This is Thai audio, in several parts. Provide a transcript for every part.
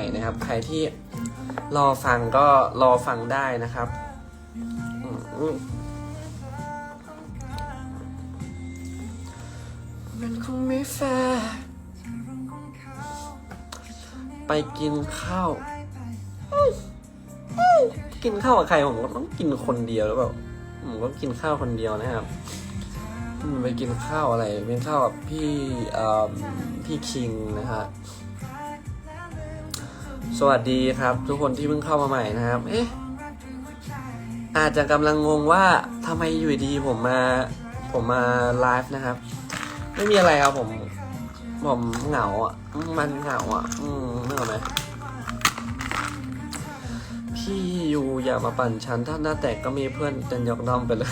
ม่นะครับ ใครที่รอฟังก็รอฟังได้นะครับมันคงไม่แฟร์ไปกินข้าว กินข้าวกับใครผมก็ต้องกินคนเดียวหรือเปล่าผมก็กินข้าวคนเดียวนะครับไปกินข้าวอะไรเป็นข้าวกับพี่พี่คิงนะฮะ สวัสดีครับ ทุกคนที่เพิ่งเข้ามาใหม่นะครับ เอ๊ะอาจจะกำลังงงว่าทำไมอยู่ดีผมมาผมมาไลฟ์นะครับ ไม่มีอะไรครับผม ผมเหงาอะ มันเหงาอะ อืมนึกออกไหมพี่อยู่อย่ามาปั่นฉันถ้าหน้าแตกก็มีเพื่อนจะยกน้องไปเลย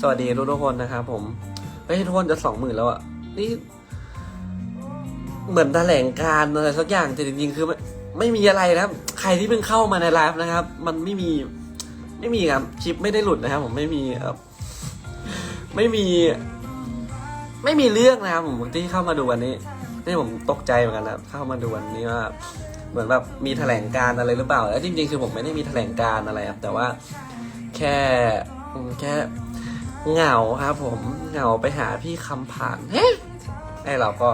สวัสดีทุกทุกคนนะครับผมเฮ้ยทุกคนจะสองหมื่นแล้วอะ นี่ เหมือนแถลงการอะไรสักอย่างแต่จริงๆคือไม่ไม่มีอะไรนะครับ ใครที่เพิ่งเข้ามาในไลฟ์นะครับ มันไม่มีไม่มีครับคลิปไม่ได้หลุดนะครับ ผมไม่มีเอ่อไม่มี ไม่มีเรื่องนะครับผมที่เข้ามาดูวันนี้นี่ผมตกใจเหมือนกันนะเข้ามาดูวันนี้ว่าเหมือนแบบมีแถลงการอะไรหรือเปล่า แล้วจริง ๆ คือผมไม่ได้มีแถลงการอะไรครับ แต่ว่าแค่แค่เหงาครับ ผมเหงาไปหาพี่คำผ่านเฮ้ไอเราก็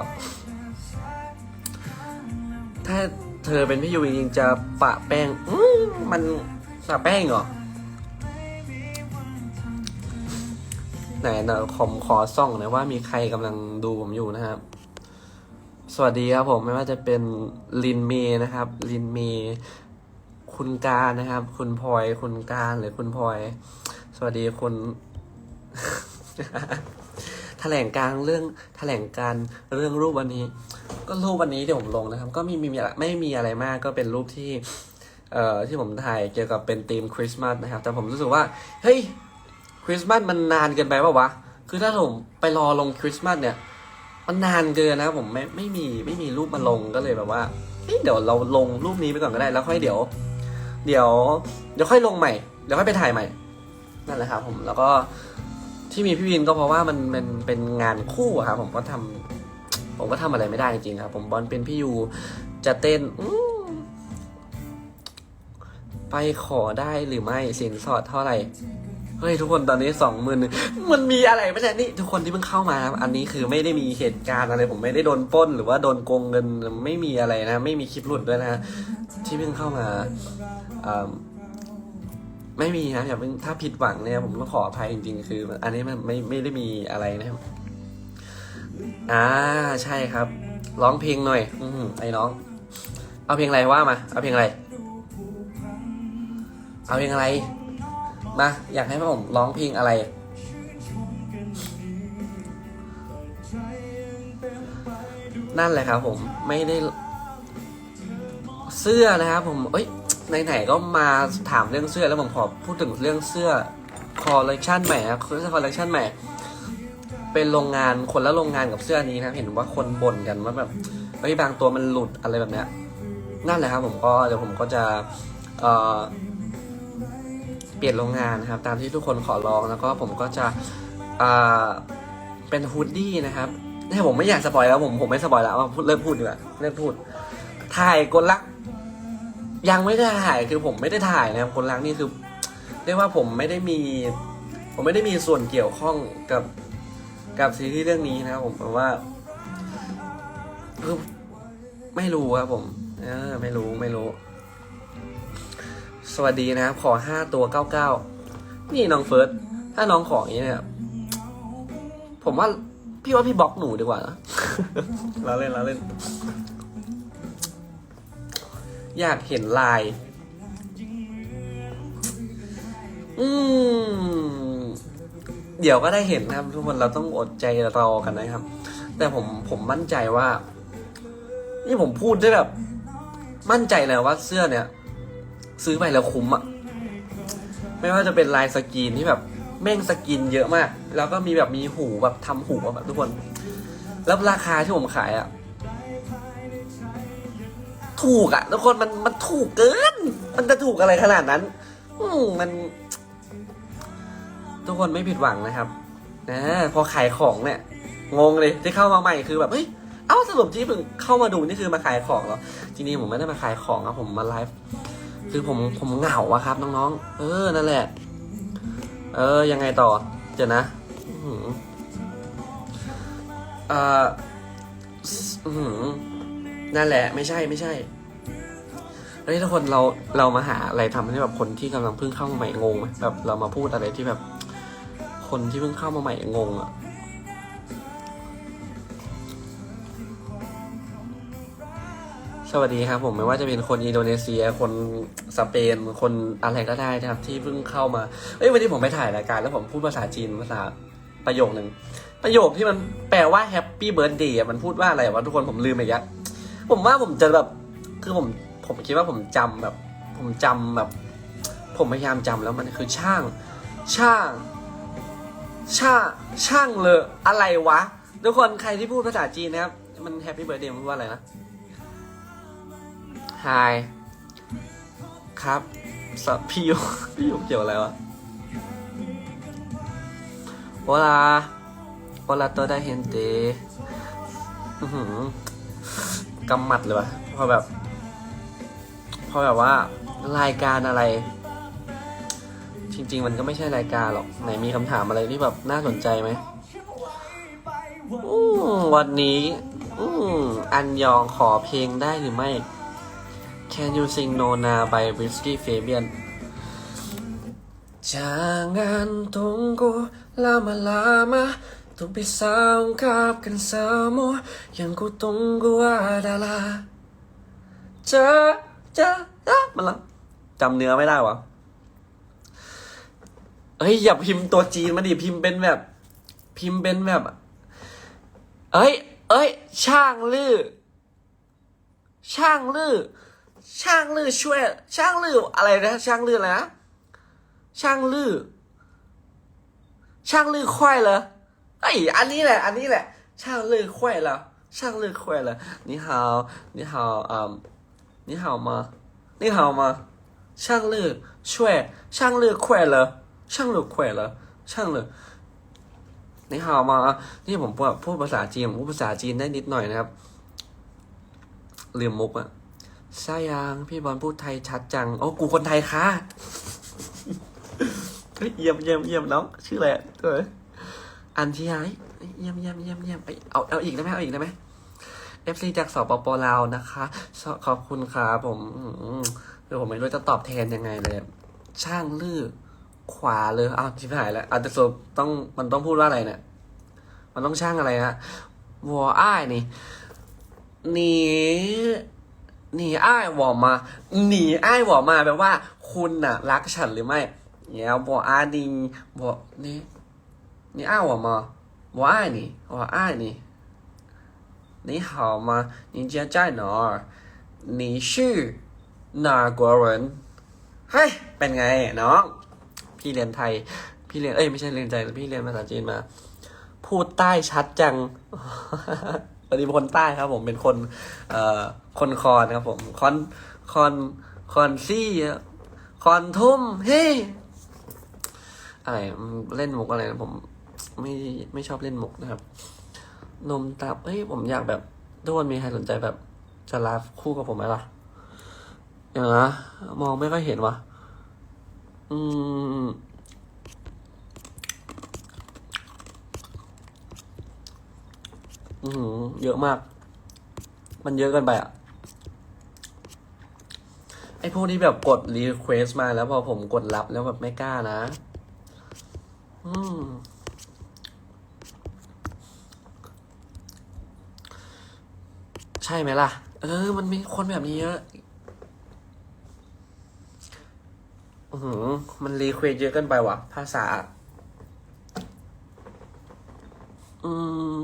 ถ้าเธอเป็นพี่ยูจริงๆจะปะแป้งอมันปะแป้งเหรอ ไหนนะขอมขอส่องหน่อยว่ามีใครกำลังดูผมอยู่นะครับ สวัสดีครับผมไม่ว่าจะเป็นลินเมย์นะครับ ลินเมย์คุณการนะครับ คุณพลอยคุณการหรือคุณพลอย สวัสดีคุณ แถลงการเรื่องแถลงการเรื่องรูปวันนี้ ก็รูปวันนี้ที่ผมลงนะครับ ก็มีมีไรไม่มีอะไรมากก็เป็นรูปที่เอ่อที่ผมถ่ายเกี่ยวกับเป็นธีมคริสต์มาสนะครับ แต่ผมรู้สึกว่าเฮ้ยคริสต์มาสมันนานเกินไปป่าวะคือถ้าผมไปรอลงคริสต์มาสเนี่ยมันนานเกินนะครับผมไม่ไม่มีไม่มีรูปมาลงก็เลยแบบว่าเดี๋ยวเราลงรูปนี้ไปก่อนก็ได้แล้วค่อยเดี๋ยว เดี๋ยวเดี๋ยวค่อยลงใหม่เดี๋ยวค่อยไปถ่ายใหม่นั่นแหละครับผมแล้วก็ ที่มีพี่วินก็เพราะว่ามันมันเป็นงานคู่อะครับผมก็ทำผมก็ทำอะไรไม่ได้จริงๆครับ ผมบอลเป็นพี่ยูจะเต้นไปขอได้หรือไม่สินสอดเท่าไหร่เฮ้ยทุกคนตอนนี้สองหมื่นมันมีอะไรไม่ใช่นี่ทุกคนที่เพิ่งเข้ามาครับอันนี้คือไม่ได้มีเหตุการณ์อะไร ผมไม่ได้โดนป้น หรือว่าโดนโกงเงินไม่มีอะไรนะ ไม่มีคลิปหลุดด้วยนะ ที่เพิ่งเข้ามาอ่า ไม่มีนะอย่าเพิ่งถ้าผิดหวังเนี่ยผมต้องขออภัยจริงๆ คือ อันนี้มันไม่ไม่ได้มีอะไรนะครับ อ่าใช่ครับ ร้องเพลงหน่อย อืมไอ้น้อง เอาเพลงอะไรว่ามา เอาเพลงอะไร เอาเพลงอะไร มา อยากให้ผมร้องเพลงอะไร นั่นแหละครับผมไม่ได้ เสื้อนะครับผม เอ้ย ไหนๆก็มาถามเรื่องเสื้อแล้วผมขอพูดถึงเรื่องเสื้อคอลเลคชันใหม่นะเสื้อคอลเลคชันใหม่ เป็นโรงงานคนละโรงงานกับเสื้อนี้นะเห็นว่าคนบ่นกันว่าแบบเฮ้ยบางตัวมันหลุดอะไรแบบเนี้ยนั่นแหละครับผมก็เดี๋ยวผมก็จะเอ่อเปลี่ยนโรงงานนะครับ ตามที่ทุกคนขอร้องแล้วก็ผมก็จะอ่าเป็นฮูดดี้นะครับนี่ผมไม่อยากสปอยแล้วผมผมไม่สปอยแล้วเริ่มพูดดีกว่าเริ่มพูดถ่ายกลลัก ยังไม่ได้ถ่ายคือผมไม่ได้ถ่ายนะครับกลลักนี่คือเรียกว่าผมไม่ได้มี ผมไม่ได้มีส่วนเกี่ยวข้องกับกับซีรีส์เรื่องนี้นะครับผมเพราะว่าคือไม่รู้ครับผม เออ ไม่รู้ไม่รู้ สวัสดีนะครับขอห้าตัวเก้าเก้านี่น้องเฟิร์สถ้าน้องขออย่างนี้เนี่ย ผมว่าพี่ว่าพี่บล็อกหนูดีกว่านะเราเล่นเราเล่น อยากเห็นลาย อืม เดี๋ยวก็ได้เห็นนะครับ ทุกคนเราต้องอดใจรอกันนะครับ แต่ผมผมมั่นใจว่า นี่ผมพูดได้แบบ มั่นใจเลยว่าเสื้อเนี่ย ซื้อไปแล้วคุ้มอะไม่ว่าจะเป็นลายสกรีนที่แบบแม่งสกรีนเยอะมาก แล้วก็มีแบบมีหูแบบทำหูแบบทุกคน แล้วราคาที่ผมขายอะ ถูกอะทุกคนมันมันถูกเกิน มันจะถูกอะไรขนาดนั้น อืมมัน ทุกคนไม่ผิดหวังนะครับนะพอขายของเนี่ยงงเลยที่เข้ามาใหม่คือแบบเฮ้ยเอ้าสรุปที่เพิ่งเข้ามาดูนี่คือมาขายของเหรอจริงๆผมไม่ได้มาขายของครับผมมาไลฟ์คือผมผมเหงาอะครับน้องๆ เออนั่นแหละ เออยังไงต่อเดี๋ยวนะอื้อหือเอ่ออื้อหือ นั่นแหละไม่ใช่ไม่ใช่เฮ้ยทุกคนเราเรามาหาอะไรทำให้แบบคนที่กำลังเพิ่งเข้ามาใหม่งงไหมแบบเรามาพูดอะไรที่แบบ คนที่เพิ่งเข้ามาใหม่งงอะสวัสดีครับผมไม่ว่าจะเป็นคนอินโดนีเซีย คนสเปนคนอะไรก็ได้นะครับ ที่เพิ่งเข้ามาเอ้ยวันนี้ผมไปถ่ายรายการแล้วผมพูดภาษาจีนภาษาประโยคหนึ่งประโยคที่มันแปลว่าแฮปปี้เบิร์ดเดย์มันพูดว่าอะไรวะทุกคนผมลืมไปยัก ผมว่าผมจะแบบ คือผมผมคิดว่าผมจำแบบ ผมจำแบบ ผมพยายามจำแล้วมันคือช่าง ช่าง ช่าง ช่างเลยอะไรวะ ทุกคนใครที่พูดภาษาจีนนะครับ มันแฮปปี้เบิร์ดเดย์มันพูดว่าอะไรนะ Hi ครับสพี่ยูพี่ยูเกี่ยวอะไรวะ Hola Hola toda gente อื้อหือ กำหมัดเลยวะพอแบบพอแบบว่ารายการอะไร จริง ๆ มันก็ไม่ใช่รายการหรอกไหนมีคำถามอะไรที่แบบน่าสนใจไหมวันนี้อันยองขอเพลงได้หรือไม่ Can you sing Nona by Whiskey Fabian Jangan tunggu lama-lama tu bisa ungkapkan semua Yang ku tunggu adalah จะจะจะมันละจำเนื้อไม่ได้วะเฮ้ยอย่าพิมพ์ตัวจีนมาดิพิมพ์เป็นแบบ พิมพ์เป็นแบบ เอ้ย เอ้ย ช่างลือ ช่างลือ ช่างลือช่วย ช่างลืออะไรนะ ช่างลืออะไรนะช่างลือ ช่างลือควายเหรอ ไออันนี้แหละ อันนี้แหละช่างเลิกแขวแล้วช่างเลิกแขวแล้วนี่ฮาวนี่อืมนี่ฮช่างเลิกช่วยช่างเลิกแขวแล้วช่างเลิกแขวแล้วช่างเลิกนี่นี่ผมพูดภาษาจีนพูดภาษาจีนได้นิดหน่อยนะครับลืมมุกอะใช่ยังพี่บอลพูดไทยชัดจังโอ้กูคนไทยค่ะเยี่ยมเยี่ยมเยี่ยมน้องชื่ออะไรเออ อันที่ไอเยี่ยมเยี่ยมเยี่ยมเยี่ยมไปเอาเอาอีกได้ไหมเอาอีกได้ไหมเอฟซีจากสปปลาวนะคะ ขอบคุณครับผมอืมเดี๋ยวผมไม่รู้จะตอบแทนยังไงเลย ช่างลือขวาเลยอ้าวชิบหายแล้วอาจจะสต้องมันต้องพูดว่าอะไรเนี่ย มันต้องช่างอะไรนะวัวอ้ายนี่หนีหนีอ้ายหวอมาหนีอ้ายวอมาแปลว่า คุณน่ะ รักฉันหรือไม่เนี่ยวัวอ้ายนี่วัวนี่นี่อ้ายหวอม าวัวอ้ายนี่วัวอ้ายนี่你好吗？你家在哪儿？你是哪国人？เฮ้ย เป็นไงน้อง พี่เรียนไทย พี่เรียน เอ้ยไม่ใช่เรียนไทยแต่พี่เรียนภาษาจีนมา พูดใต้ชัดจัง ปฏิพลใต้ครับผมเป็นคน เอ่อ คนคอนครับผมคอนคอนคอนซี่อะคอนทุ่ม เฮ้ยอะไรอืมเล่นมุกอะไรนะผม ไม่ไม่ชอบเล่นมุกนะครับ นมตับเฮ้ยผมอยากแบบทุกคนมีใครสนใจแบบจะไลฟ์คู่กับผมไหมล่ะเดี๋ยวนะมองไม่ค่อยเห็นวะอืมอือหือเยอะมาก มันเยอะเกินไปอะไอพวกนี้แบบกดรีเควสมาแล้วพอผมกดรับแล้วแบบไม่กล้านะ อืม ช่ไหมล่ะ เออ มันมีคนแบบนี้เยอะอือมันรีเควสเยอะเกินไปว่ะ ภาษา อืม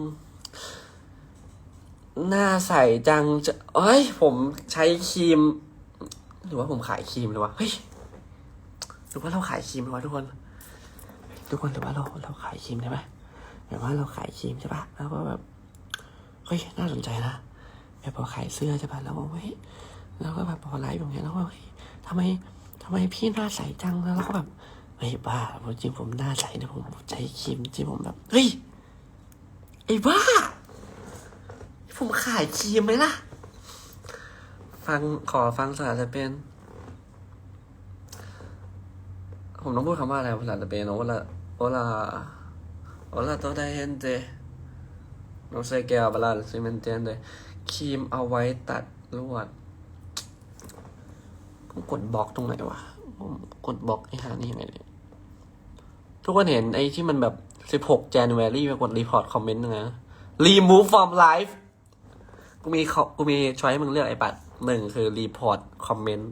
หน้าใสจังจะเอ้ย ผมใช้ครีม หรือว่าผมขายครีมหรือวะ เฮ้ย หรือว่าเราขายครีมหรือวะทุกคน ทุกคนหรือว่าเราเราขายครีมใช่ไหมแบบว่าเราขายครีมใช่ปะแล้วก็แบบ เฮ้ย น่าสนใจนะ แบบพอขายเสื้อใช่ปะแล้วก็เฮ้ยแล้วก็แบบพอไลฟ์อย่างเงี้ยแล้วก็เฮ้ยทำไมทำไมพี่หน้าใสจังแล้วเราก็แบบเฮ้ยบ้าจริงผมหน้าใสนะผมใช้ครีมที่ผมแบบเฮ้ยไอ้บ้า ผมขายครีมไหมล่ะ ฟังขอฟังภาษาเป็น ผมต้องพูดคำว่าอะไรภาษาสเปนโอลาโอลาโอลาโตไดเฮนเต no sé qué hablar si me entiende ครีมเอาไว้ตัดลวดผมกดบล็อกตรงไหนวะผมกดบล็อกไอ้หานี่ยังไงเนี่ยทุกคนเห็นไอ้ที่มันแบบ 16 January มากดรีพอร์ตคอมเมนต์นะ remove from live กูมีเขากูมีช้อยให้มึงเลือกไอ้ปัดหนึ่งคือ report comment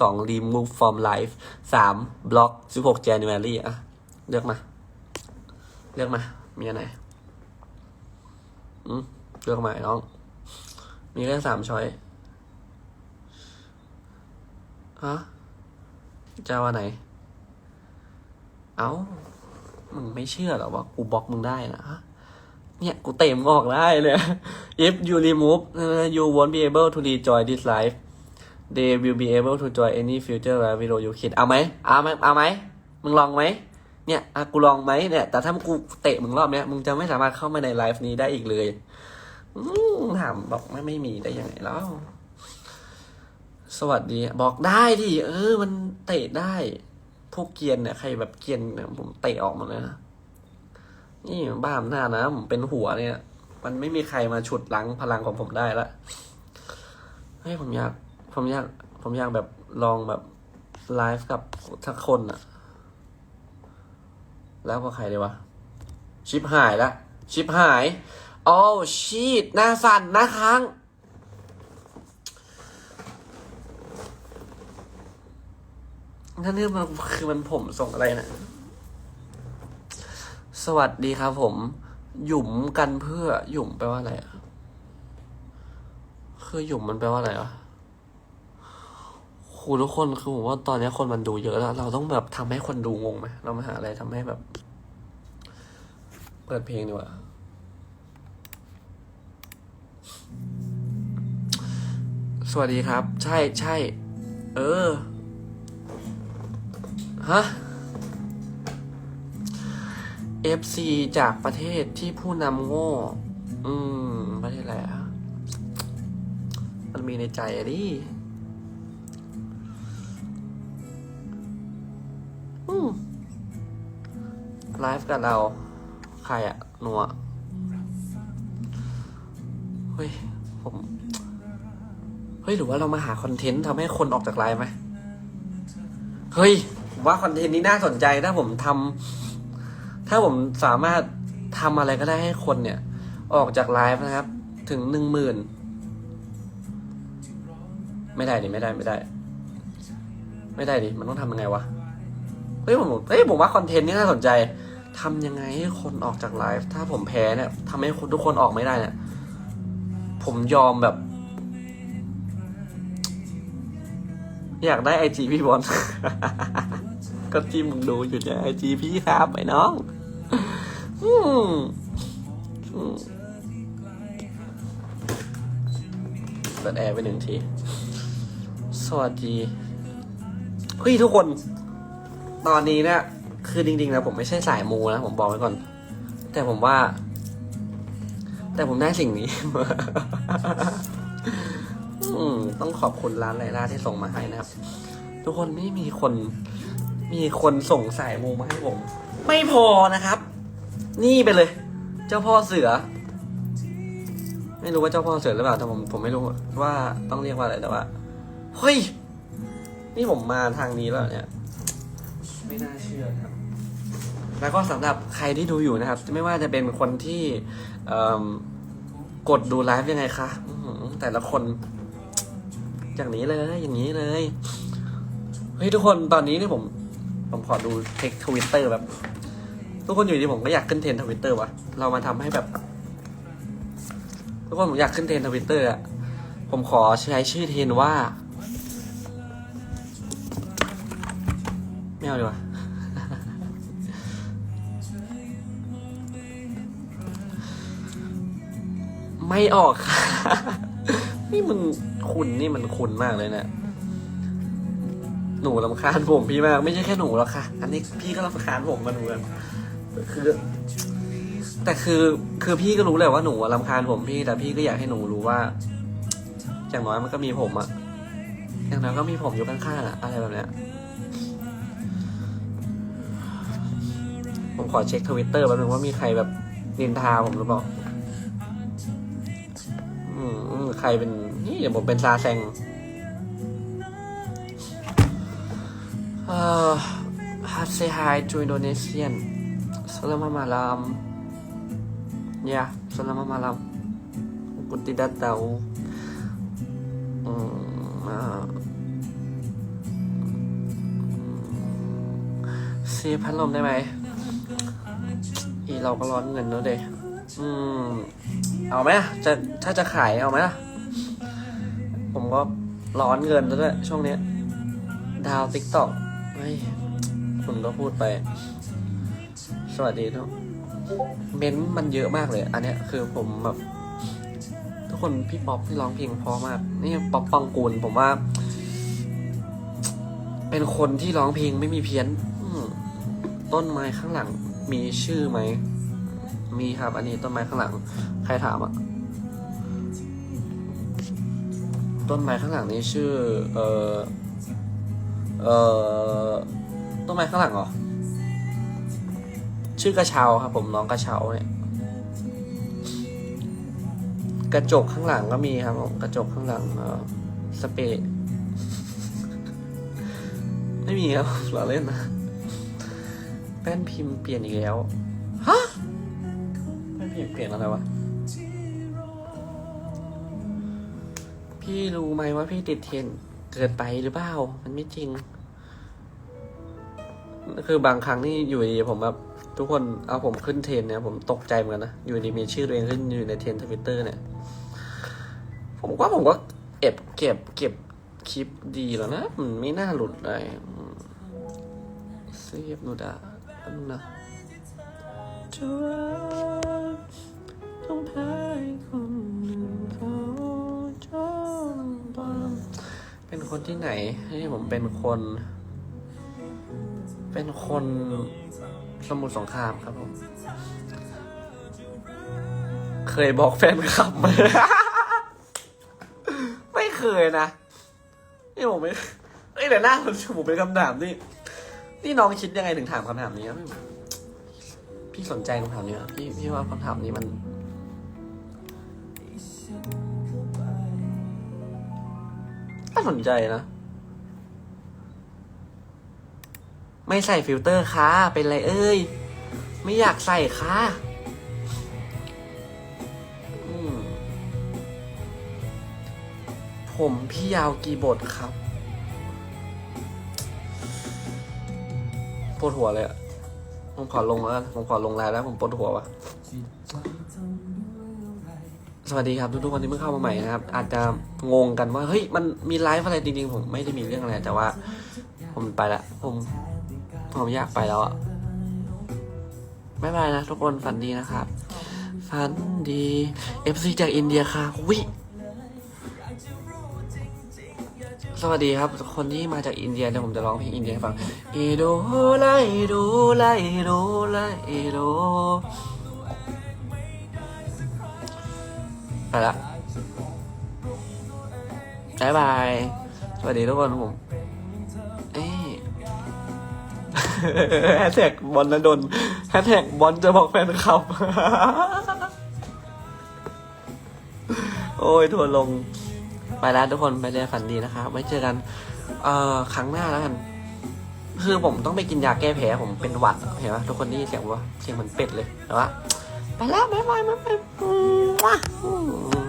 สอง remove from live สาม block 16 January อะเลือกมา เลือกมา มีอันไหนอืมเลือกมาไอ้น้อง มีแค่สามช้อยฮะจะเอาอันไหน เอ้า มึงไม่เชื่อหรอว่ากูบล็อกมึงได้นะฮะเนี่ย กูเตะมงออกได้เลย if you remove you won't be able to rejoin this life they will be able to join any future live video you kid เอาไหมเอาไหมเอาไหมมึงลองไหมเนี่ยกูลองไหมเนี่ย แต่ถ้ากูเตะมึงรอบเนี้ย มึงจะไม่สามารถเข้ามาในไลฟ์นี้ได้อีกเลย ถามบอกไม่ไม่มีได้ยังไงแล้ว สวัสดี บอกได้ดิเออ มันเตะได้ พวกเกียนเนี่ยใครแบบเกียนเนี่ยผมเตะออกหมาเลยนะนี่บ้าอำนานะผมเป็นหัวเนี่ย มันไม่มีใครมาฉุดลังพลังของผมได้ละเฮ้ยผมอยาก ผมอยาก ผมอยากแบบลองแบบไลฟ์กับทักคนอะแล้วก็ใครดีวะ ชิปหายละ ชิปหาย โอ้ชีตหน้าสั่นหน้าค้างนั่นนี่องมันคือมันผมส่งอะไรนะ สวัสดีครับผม หยุ่มกันเพื่อ หยุ่มแปลว่าอะไรอะคือหยุ่มมันแปลว่าอะไรวะครูทุกคนคือผมว่าตอนนี้คนมันดูเยอะแล้ว เราต้องแบบทำให้คนดูงงไหมเรามาหาอะไรทำให้แบบ เปิดเพลงดีกว่า วัสดีครับ ใช่ใช่ เออ ฮะ FC จากประเทศที่ผู้นำโง่ อืม ประเทศอะไรอะมันมีในใจอะดิอืมไลฟ์กับเรา ใครอะหนัวเฮ้ย ผม เฮ้ยหรือว่าเรามาหาคอนเทนต์ทำให้คนออกจากไลฟ์ไหมเฮ้ยผมว่าคอนเทนต์นี้น่าสนใจถ้าผมทำถ้าผมสามารถทำอะไรก็ได้ให้คนเนี่ย ออกจากไลฟ์นะครับ ถึงหนึ่งหมื่นไม่ได้ดิไม่ได้ไม่ได้ ไม่ได้ดิมันต้องทำยังไงวะเฮ้ยผมเฮ้ยผมว่าคอนเทนต์นี้น่าสนใจทำยังไงให้คนออกจากไลฟ์ถ้าผมแพ้เนี่ยทำให้คนทุกคนออกไม่ได้เนี่ยผมยอมแบบ อยากได้ไอจีพี่บอล ก็จิ้มมึงดูอยู่เนี่ยไอจีพี่ครับไอ้น้องเปิดแอร์ไปหนึ่งที สวัสดี เฮ้ยทุกคน ตอนนี้เนี่ย คือจริงๆนะผมไม่ใช่สายมูนะ ผมบอกไว้ก่อน แต่ผมว่า แต่ผมได้สิ่งนี้ ต้องขอบคุณร้านไลล่าที่ส่งมาให้นะครับ ทุกคนไม่มีคน มีคนส่งสายมูมาให้ผม ไม่พอนะครับ นี่ไปเลย เจ้าพ่อเสือ ไม่รู้ว่าเจ้าพ่อเสือหรือเปล่าแต่ผมผมไม่รู้ว่าต้องเรียกว่าอะไรแต่ว่าเฮ้ยนี่ผมมาทางนี้แล้วเนี่ย ไม่น่าเชื่อครับ แล้วก็สำหรับใครที่ดูอยู่นะครับ ไม่ว่าจะเป็นคนที่เอิ่มกดดูไลฟ์ยังไงคะอื้อหือแต่ละคน อย่างนี้เลยอย่างนี้เลยเฮ้ยทุกคนตอนนี้นี่ผม ผมขอดูเทคทวิตเตอร์แบบ ทุกคนอยู่ดีผมก็อยากขึ้นเทรนทวิตเตอร์วะเรามาทำให้แบบ ทุกคนผมอยากขึ้นเทรนทวิตเตอร์อะผมขอใช้ชื่อเทรนว่าไม่เอาดีกว่าไม่ออกค่ะนี่มัน คุณนี่มันคุณมากเลยเนะี่ยหนูลำคาญผมพี่มาก ไม่ใช่แค่หนูหรอกค่ะ อันนี้พี่ก็ลำคาญผมมาเหมือนกันคือ แต่คือคือพี่ก็รู้แหละว่าหนูอะรำคาญผมพี่ แต่พี่ก็อยากให้หนูรู้ว่าอย่างน้อยมันก็มีผมอะอย่างน้อยก็มีผมอยู่ข้างๆอะอะไรแบบเนี้ยผมขอเช็คทวิตเตอร์แป๊บนึงว่ามีใครแบบนินทาผมหรือเปล่า อืม ใครเป็น เดี๋ยวผมเป็นซาแซงเอ่อ Hard say hi to Indonesian Selamat malam Ya, selamat malam Aku tidak tahu hmm, ah. ซีพัดลมได้ไหมอีเราก็ร้อนเงินแล้วเดยอืม เอาไหมอะจะถ้าจะขายเอาไหมล่ะ ผมก็ร้อนเงินแล้วด้วยช่วงเนี้ย ดาวติ๊กต็อกเฮ้คุณก็พูดไป สวัสดีทุกเม้นต์มันเยอะมากเลย อันเนี้ยคือผมแบบทุกคนพี่ป๊อปที่ร้องเพลงเพราะมาก นี่ป๊อปปองกูลผมว่า เป็นคนที่ร้องเพลงไม่มีเพี้ยนต้นไม้ข้างหลัง มีชื่อไหม มีครับ อันนี้ต้นไม้ข้างหลัง ใครถามอะ ต้นไม้ข้างหลังนี้ชื่อ เอ่อเอ่อต้นไม้ข้างหลังเหรอ ชื่อกระเช้าครับผมน้องกระเช้าเนี่ย กระจกข้างหลังก็มีครับผมกระจกข้างหลังเอ่อสเปรย์ไม่มีครับเราเล่นนะแป้นพิมพ์เปลี่ยนอีกแล้ว ฮะ แป้นพิมพ์เปลี่ยนอะไรวะ พี่รู้ไหมว่าพี่ติดเทรนเกินไปหรือเปล่า มันไม่จริง คือบางครั้งนี่อยู่ดีผมแบบทุกคนเอาผมขึ้นเทรนเนี่ยผมตกใจเหมือนกันนะ อยู่ดีมีชื่อตัวเองขึ้นอยู่ในเทรนทวิตเตอร์เนี่ย ผมว่าผมก็เก็บเก็บเก็บคลิปดีแล้วนะ มันไม่น่าหลุดเลยเซฟนูดาอันนะจะรักต้องแพ้คน เป็นคนที่ไหนให้ผมเป็นคน เป็นคนสมุทรสงครามครับผม เคยบอกแฟนคลับไหมไม่เคยนะนี่ผมไม่เอ้ยแต่หน้าผมผมเป็นคำถามที่นี่น้องคิดยังไงถึงถามคำถามนี้ครับพี่สนใจคำถามนี้เหรอพี่พี่ว่าคำถามนี้มัน น่าสนใจนะ ไม่ใส่ฟิลเตอร์ค่ะเป็นไรเอ้ย ไม่อยากใส่ค่ะผมพี่ยาวกี่บทครับปวดหัวเลยอะผมขอลงแล้วผมขอลงไลน์แล้วผมปวดหัววะ สวัสดีครับทุกๆคนที่เพิ่งเข้ามาใหม่นะครับ อาจจะงงกันว่าเฮ้ยมันมีไลฟ์อะไรจริงๆผมไม่ได้มีเรื่องอะไร แต่ว่า ผมไปละผมผมอยากไปแล้วอะไม่เป็นนะทุกคนฝันดีนะครับฝันดี FC จากอินเดียค่ะวิสวัสดีครับ คนที่มาจากอินเดียเดี๋ยวผมจะร้องเพลงอินเดียให้ฟังอีโดไลโดไลโดไลโด ไปละบายบาย สวัสดีทุกคนผมเอ้แฮชแท็กบอลนดนแฮชแท็กบอลจะบอกแฟนคลับ โอ้ยทัวร์ลง ไปแล้วทุกคนไปเรียนฝันดีนะครับไว้เจอกัน เอ่อครั้งหน้าแล้วกัน คือผมต้องไปกินยาแก้แพ้ผมเป็นหวัดเห็นไหมทุกคนได้ยินเสียงว่าเสียงเหมือนเป็ดเลยแต่ว่าไปแล้วบ๊ายบายบ๊ายบาย อืม